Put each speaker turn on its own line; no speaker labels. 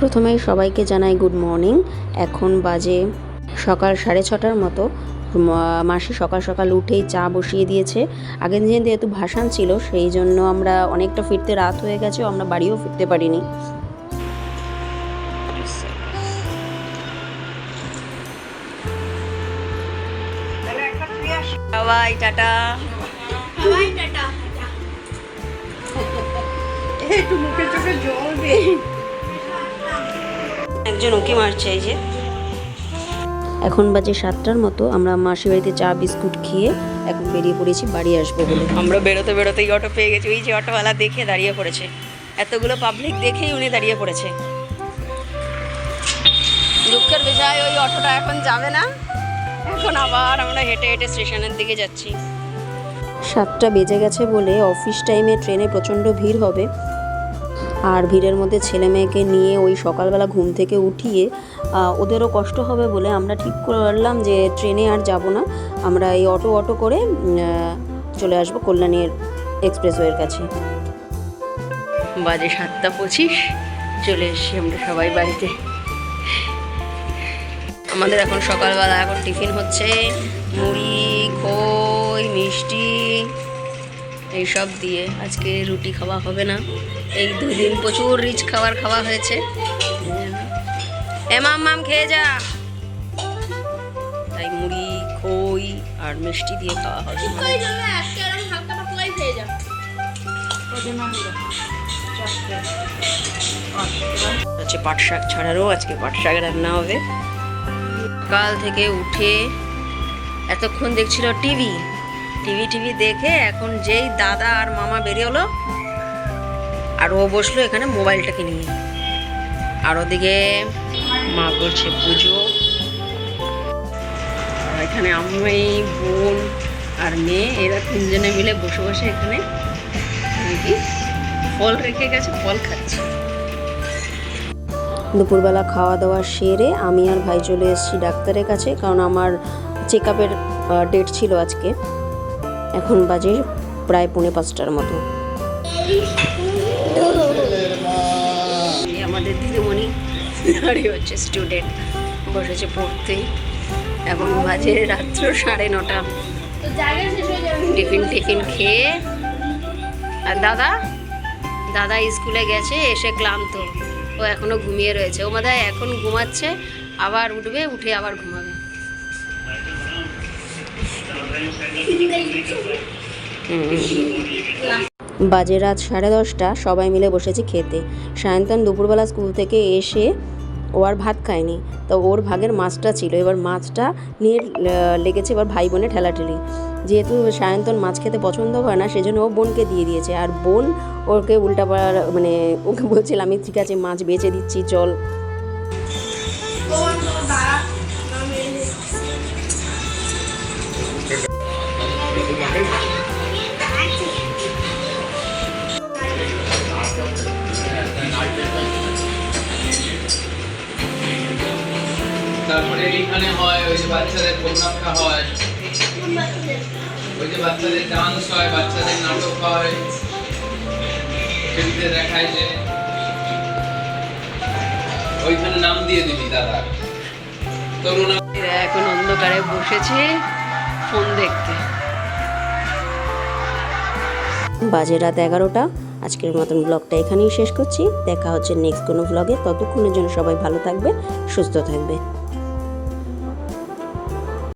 প্রথমেই সবাইকে জানাই গুড মর্নিং এখন বাজে সকাল সাড়ে ছটার মতো। মাসি সকাল সকাল উঠেই চা বসিয়ে দিয়েছে। আগের দিন যেহেতু ভাসান ছিল সেই জন্য আমরা অনেকটা ফিরতে রাত হয়ে গেছে আমরা বাড়িও ফিরতে পারিনি। সবাই টাটা।
একটু মুখে চোখে জল দে।
একজন ওকে মারছে এই যে। এখন বাজে সাতটার মতো আমরা মাসি বাড়িতে চা বিস্কুট খেয়ে এখন বেরিয়ে পড়েছি বাড়ি আসব বলে। আমরা বেরোতে বেরোতেই অটো পেয়ে গেছি ওই যে অটোওয়ালা দেখে দাঁড়িয়ে পড়েছে। এতগুলো পাবলিক দেখেই উনি দাঁড়িয়ে পড়েছে। দুঃখের বিষয় ওই অটোটা এখন যাবে না। এখন আবার আমরা হেঁটে হেঁটে স্টেশনের দিকে যাচ্ছি। সাতটা বেজে গেছে বলে অফিস টাইমে ট্রেনে প্রচণ্ড ভিড় হবে। আর ভিড়ের মধ্যে ছেলে মেয়েকে নিয়ে ওই সকালবেলা ঘুম থেকে উঠিয়ে ওদেরও কষ্ট হবে বলে আমরা ঠিক করলাম যে ট্রেনে আর যাব না। আমরা এই অটো অটো করে চলে আসব কল্যাণীর এক্সপ্রেসওয়ের কাছে। বাজে সাতটা পঁচিশ, চলে এসছি আমরা সবাই বাড়িতে। আমাদের এখন সকালবেলা এখন টিফিন হচ্ছে, মুড়ি, খই, মিষ্টি। এইসব দিয়ে আজকে রুটি খাওয়া হবে না। এই দুই দিন প্রচুর রিচ খাবার খাওয়া হয়েছে। এমাম মাম খেয়ে যা। তাই মুড়ি খই আর মিষ্টি দিয়ে খাওয়া হবে। হচ্ছে পাট শাক ছাড়ারও আজকে পাট শাক রান্না হবে। সকাল থেকে উঠে এতক্ষণ দেখছিল টিভি। টিভি টিভি দেখে এখন যেই দাদা আর মামা বেরিয়ে হলো, আর ও বসল এখানে মোবাইলটাকে নিয়ে। আর ওদিকে মা করছে পুজো। এখানে আমি, বোন আর মেয়ে, এরা তিনজনে মিলে বসে বসে এখানে ফল রেখে গেছে, ফল খাচ্ছে। দুপুরবেলা খাওয়া দাওয়া সেরে আমি আর ভাই চলে এসেছি ডাক্তারের কাছে, কারণ আমার চেক আপের ডেট ছিল আজকে। এখন বাজে প্রায় পৌনে পাঁচটার মতো। আমাদের দিদিমণি দাঁড়িয়ে হচ্ছে স্টুডেন্ট বসেছে পড়তে এখন বাজে রাত্র সাড়ে নটা। টিফিন টিফিন খেয়ে, আর দাদা দাদা স্কুলে গেছে, এসে ক্লান্ত। ও এখনও ঘুমিয়ে রয়েছে। ও মাথায় এখন ঘুমাচ্ছে, আবার উঠবে, উঠে আবার ঘুমাবে। বাজে রাত সাড়ে দশটা, সবাই মিলে বসেছি খেতে। সায়ন্তন দুপুরবেলা স্কুল থেকে এসে ও আর ভাত খায়নি, তো ওর ভাগের মাছটা ছিল। এবার মাছটা নিয়ে লেগেছে এবার ভাই বোনে ঠেলাঠেলি। যেহেতু সায়ন্তন মাছ খেতে পছন্দ করে না, সেজন্য ও বোনকে দিয়ে দিয়েছে। আর বোন ওকে উল্টা মানে ওকে বলছিল, আমি ঠিক আছে, মাছ বেচে দিচ্ছি, চল।
তারপরে এখানে হয় ওই যে বাচ্চাদের প্রোগ্রামটা হয়। ওই যে বাচ্চাদের ডান্স হয় বাচ্চাদের নাটক হয়। টিভিতে দেখায় যে ওইখানে নাম দিয়ে দিবি দাদা। তরুণা
এখন অন্ধকারে বসেছে ফোন দেখতে। বাজে রাত এগারোটা। আজকের মতন ব্লগটা এখানেই শেষ করছি। দেখা হচ্ছে নেক্সট কোনো ব্লগে ততক্ষণের জন্য সবাই ভালো থাকবে সুস্থ থাকবে।